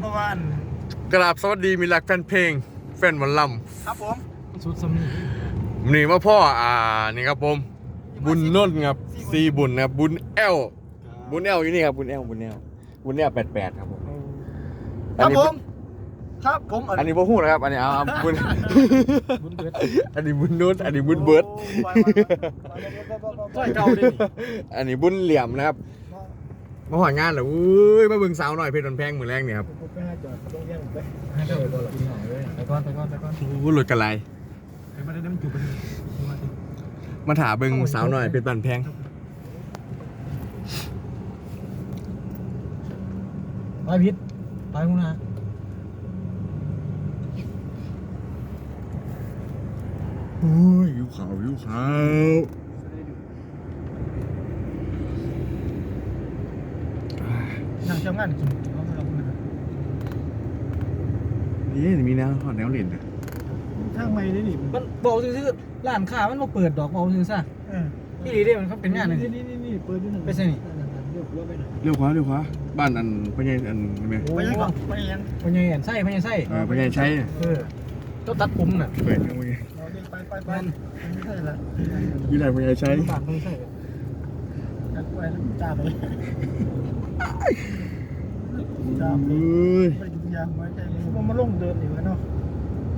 เพราะว่าอันกราบสวัสดีมีรักแฟนเพลง แฟนหมอลครับผมสุดสำนีำนี่มาพ่ออ่านี่ครับผม บุญนนท์ครับซีบุญนะครับบุญแอลบุญแอลอยู่นี่ครับบุญแอลบุญแอลบุญแอลแปดแปดครับผมครับนี้ผม ครับผมอันนี้พ่อหูนะครับ อันนี้เอาเอาบุญบุญเบิดอันนี้บุญนนท์อันนี้บุญเบิร์ดซอยเก่าดิอันนี้บุญเหลี่ยมนะครับ มาหองานเหรออุ้ยมาเบิ่งสาวหน่อยเพชรดอนแพงมือแรกเนี่ยครับให้เดินก่อนพี่น้องเลยไปก่อนไปก่อนไปก่อนอู้หลุดกันไรไปมาได้น้ำจุบไปเลยมาถามเบิ่งสาวหน่อยเพชรดอนแพงไปพิษไปมึงนะอุ้ยอยู่ขาวอยู่ขาว นั่ง เจ้างานกินเขาเราคุณนี่มีแนวหอดแนวเหรียญนะทางไม่ได้ดิมันบอกซื่อๆร้านค้ามันมาเปิดดอกบอกซื่อซะเออที่ดีเด้มันเขาเป็นงานนึงนี่นี่นี่เปิดด้วยหนึ่งไปใส่นี่เดี๋ยวเราไปหน่อยเร็วขวาเร็วขวาบ้านอันพญายอันใช่ไหมโอ้ไปยยังก่อนไปยังพญายแอนไส้พญายไส้เออพญายใช้เนี่ยเออต้องตัดผมน่ะเปิดยังไงเราเดินไปไปไปไม่ใช่ละวิไลพญายใช้บาทพญายไส้จัดไปแล้วจ้าไป จ้าไปเฮ้ยไปยุ่งยากไว้ใจมันมาลงเดินอยู่เนาะ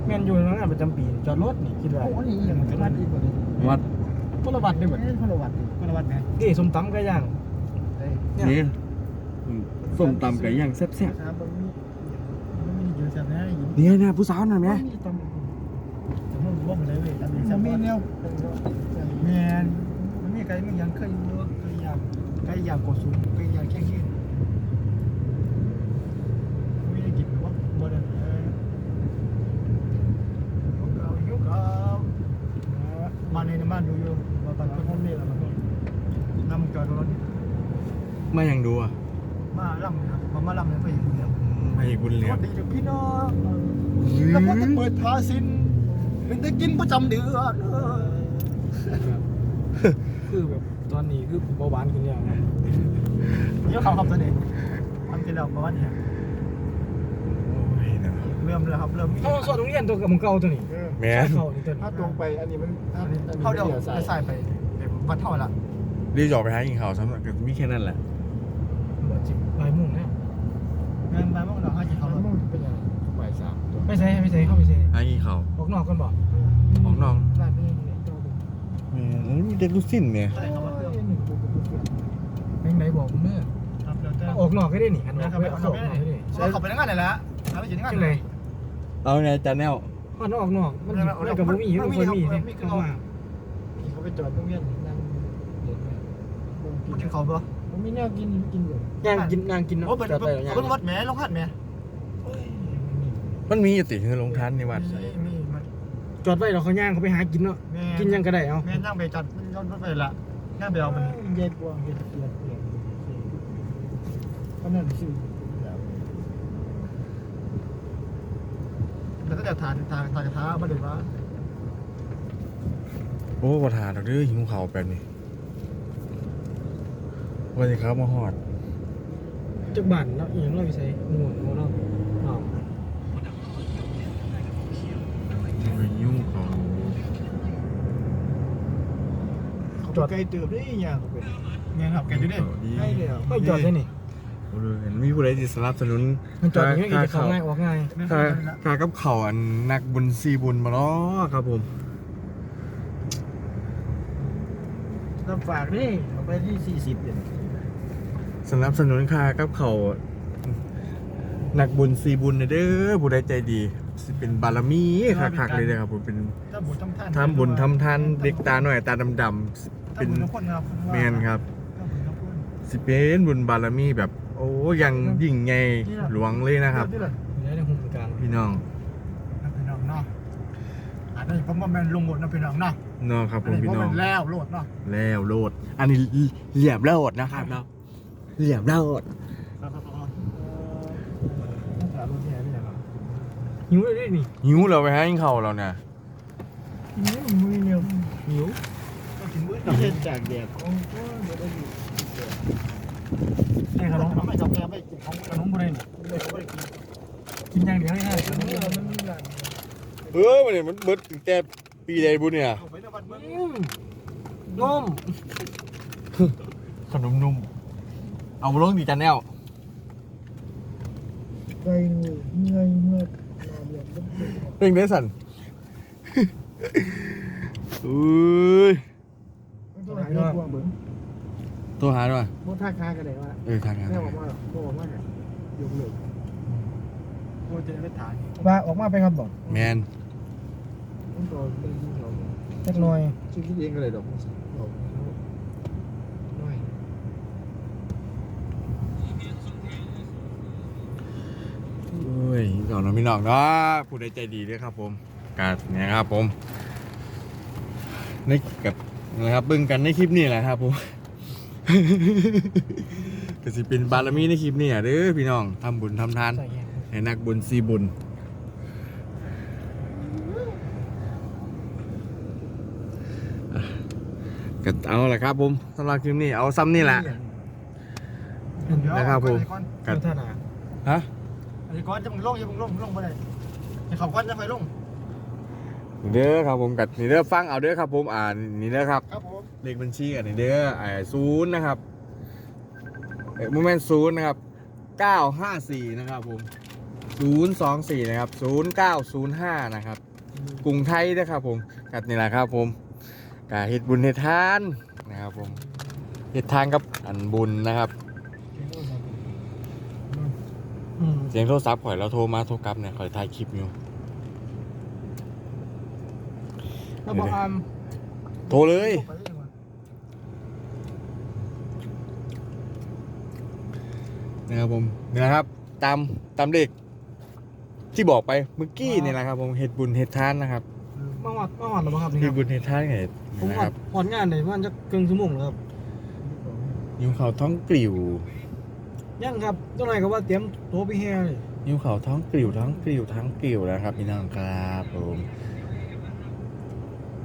แม่นอยู่ในงานประจำปีจอดรถนี่คิดว่าโอ้ยอย่างมันจะมาดีกว่านี้วัดพลวัตได้หมดนี่คนละวัดคนละวัดไงนี่สมตำก็ย่างนี่ส้มตำไก่ย่างแซ่บสามบนนี้มันมีอยู่แถวนี้อยู่ๆเนี่ยนะผู้สาวน่ะแม่มีตำแต่มันรวมเลยเว้ยตำนี้มีแนวแมนมันมีไก่มันยังเคยอยู่ไก่ย่างไก่ย่างกดสูงไก่ย่างแค่ยืนไม่ได้กินหรือว่าบ่ได้เออยกเอายกเอามาในน้ำมันอยู่อยู่มาตัดต้นผมนี่แหละมันนำจอดรถ มายังดูอะมาลำครับมามาลำเนี่ยไปอยู่เนี่ยมาอีกบุญเหสลี่ยมวัสดีเด็กพี่น้องแล้วก็จะเปิดทาสินเป็นได้กินประจำเดือนคือแบบตอนนี้คือเบาหวานขึ้นแล้วนะเดี๋ยวเขาครับตัวเด็กทำที่เราประมาณนี้โอ้ยเนาะเริ่มแล้วครับเริ่มเขาสอนโรงเรียนตัวกับมึงเก่าตัวนี้แม่นเขานี่ตัวนี้ถ้าตรงไปอันนี้มันเขาเดี๋ยวไปใส่ไปวัดเท่าละรีบจะออกไปหากินข้าวสำหรับมีแค่นั้นแหละ บ่จิบปลายมุ่งแล้วเงินมาเมื่อเราให้กินเขาลดเป็นยังปลายสามตัวไม่ใช่ไม่ใช่เข้าไปใช่หากินข้าวออกนอกกันบ่ของน้องร้านนี้เนี่ยเจ้าดูแม่แล้วมีเด็กลูกสิ้นเนี่ยใช่ครับเป็นไหนบอกผมเด้อครับเดี๋ยวจะออกนอกก็ได้นี่อันนั้นออกนอกก็ได้ใช่เขาไปนั่งงานไหนแล้วเขาไปกินงานจังไดเอาไงจานแนวมันออกนอกมันมันกับบ่มีมันบ่มีสิเข้ามาเขาไปจอดโรงเรียนนั่งกินเขาปะ ผมมีแนวกินกินอยู่ย่างกินย่างกินโอ้เป็นจัดไปแล้วย่างเป็นวัดแม่ลงหัดแม่มันมีอยู่ติคือลงทันในวัดมีมันจอดไว้เราเขาย่างเขาไปหากินเนาะกินยังก็ได้เอาแม่นั่งไปจัดย้อนรถไปละนั่งไปเอามันเย็นกว่าเย็นเย็นเย็นก็นั่นสิแล้วก็จะทานทานทานกระทะมาดูว่าโอ้ประทานเราเด้อหิวข้าวแบบนี้ วันนี้ครับมาหอดจักบ้านแล้วอีหยังเราไปใส่หมู่เนาะอ้าวหิวข้าวจอดไกลเติบได้ยังเงี้ยครับไกลอยู่ดิใช่เลยก็จอดได้นี่โอ้ยเห็นมีผู้ใดที่สนับสนุนมันจอดอย่างนี้จะเข้าง่ายออกง่ายค่าค่ากับเขาวอันนักบุญซีบุญมาเนาะครับผมน้ำฝากนี่เอาไปที่สี่สิบเนี่ย สนับสนุนค่ากับเขาวนักบุญซีบุญเด้อผู้ใดใจดีสิเป็นบารมีคักๆเลยเด้อครับผมเป็นถ้าบุญทำท่านทำบุญทำทานเด็กตาหน่อยตาดำๆเป็นคนครับแมนครับถ้าบุญทำคนสิเป็นบุญบารมีแบบ โอ้ยังยิ่งใหญ่หลวงเลยนะครับนี่แหละอยู่ในหุ่นกลางพี่น้องน้ำพี่น้องเนาะอันนี้ผมว่าแมนลงหมดน้ำพี่น้องเนาะเนาะครับผอันมนี้พี่ผมน้องเป็นแล้วโลดเนาะแล้วโลด อันนี้เหลี่ยมโลดนะครับเนาะ เหลี่ยมโลดครับครับครับต้ามรุ่นที่ไหม่ได้ครับหิวเลยดินี่หิวเราไปให้เขาเราเนี่ยนี่มือเนี่ยหิวก็ถึงมื้อไม่ใช่จากแดดของก็เดี๋ยวได้อยู่ไอ้ขนมไม่จับแกไม่กินของขนมบุเรนไม่เขาไม่กินกินอย่างเดียวง่ายๆมันมีร้านเออมันเนี่ยมันเบิดตั้งแต่ปีใดบุญเนี่ยนวันเบิ่งอืมนมขนมนุ่ม เอามาลงดีจันแนวไก่เงยเงยเงยมาเรียนเบิ่งเป็นไงสันอุ้ยต้องหาเรื่องกวางเบิ่งตัวหาด้วยบ่ท่าคากันได้ว่าเออทางงานแม่บอกว่าบ่บอกว่าเนี่ยยกเลิกโอ้จะได้ถ่ายว่าออกมาไปครับบอกแมนมันก็เป็นที่เราเล็กน้อยชื่อคิดเองก็เลยดอกบอกน้อย เอ้ยก่อนน้องพี่น้องเนาะผู้ใดใจดีด้วยครับ ผมการเนี่ยครับผมในกับนะครับเบิ่งกันในคลิปนี้แหละครับผมก็สิเป็นบารมีในคลิปนี้อะเด้อพี่น้องทำบุญทำทานใส่แห้งให้นักบุญซีบุญอะก็เอาละครับผมสำหรับคลิปนี้เอาซ้ำนี่แหละนะครับผมกระท่านาฮะ อันนี้ก้อนจะมึงลงจะมึงลงมึงลงไปเลยไอ้เขาก้อนจะไปลงเด้อครับผมกัดนี่เด้อฟังเอาเด้อครับ ผมอ่านนี่เด้อครับครับผมเลขบัญชีกันนี่เด้อไอ้ศูนย์นะครับเอ้โมเมนต์ศูนย์นะครับเก้าห้าสี่นะครับผมศูนย์สองสี่นะครับศูนย์เก้าศูนย์ห้านะครับ กรุงไทยนะครับผมกัดนี่แหละครับผมกาเฮ็ดบุญเฮ็ดทานนะครับผมเฮ็ดทานกับอันบุญนะครับอืม เสียงโทรศัพท์ข่อยเราโทรมาโทรกลับเนี่ยข่อยถ่ายคลิปอยู่ แล้วบอกอามโทรเลย ไปได้ยังวะนะครับผมนี่นะครับ ตามตามเลขที่บอกไปเมื่อกี้นี่แหละครับ ผมเฮ็ดบุญเฮ็ดทานนะครับมาหอดมาหอดหรือเปล่าครับนี่เฮ็คดรับบุญเฮ็ดทานไงผมนะหอคดรับหอดงานเลยมันจะเกินชั่วโมงแล้วครับยิ้วเขาท้องกลิ่ว ยังครับเจ้านายก็ว่าเตรียมโต๊ะไปแห่เลยยิ้วเขาท้องกลิ่วท้องกลิ่วท้องกลิ่วนะครับพี่น้องครับผม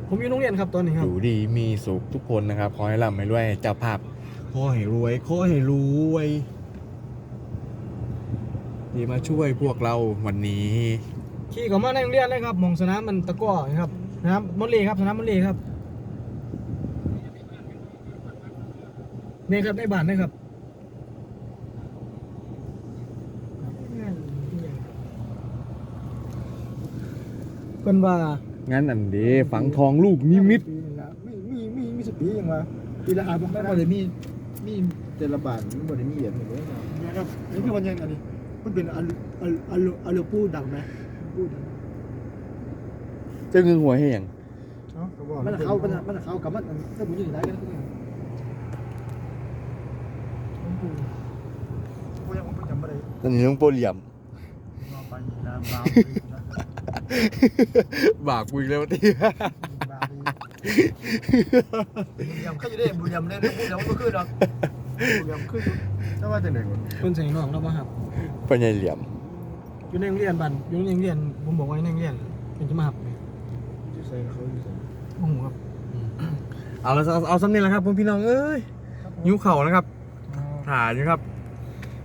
ผมอยู่โรงเรียนครับตอนนี้คอรับ ยู่ดีมีสุขทุกคนนะครับขอให้ร่ำให้รวยเจ้าภาพขอให้รวยขอให้รวยที่มาช่วยพวกเราวันนี้ ขี่เข้ามาในโรงเรียนเลยครับหมองสนามมันตะกร้อนะครับสนามมอลเล่ครับสนามมอลเล่ครับเนี่ยครับในบ้านนะครับ เพิ่นว่างั้นอันเดีฝังทองลูกนิมิตปีหนึ่งละมีมีมีมีสปียังวะปีละอาบไม่พอเลยมีมีแต่ละบาทมันบ่ได้มีเหรียญเลยนะครับนี่คือวันยังอันนี้มันเป็นอัลอัลอัลอัลปูดังไหมปูดังเจ้าเงินหัวให้ยังมันเข้ามันมันเข้ากับมันถ้าผมอยู่ไหนกันกูยังผมจำไม่ได้ตอนนี้ต้องโปรเหลี่ยมมาไปนะ บาบากกูอีกแล้วที่บาบุญยำขึ้นอยู่ได้บุญยำเล่นบุญยำก็ขึ้นหรอกบุญยำขึ้นถ้าว่าจะหนึ่งเพิ่นใส่น้องเรามาครับปัญญาเหลี่ยมอยู่ในโรงเรียนบ้านอยู่ในโรงเรียนผมบอกว่าในโรงเรียนเป็นจะมาหับจะใส่เขาอยู่ใส่โอ้โหครับเอาละเอาเอาสำเนียงแล้วครับผมพี่น้องเอ้ยยิ้วเข่านะครับถ่ายอยู่ครับ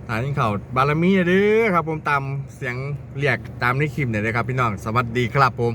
ฐานยิ้วเข่าบารมีเด้อครับ ผมตามเสียงเรียกตามในคลิปเนี่ยนะครับพี่น้อง สวัสดีครับผม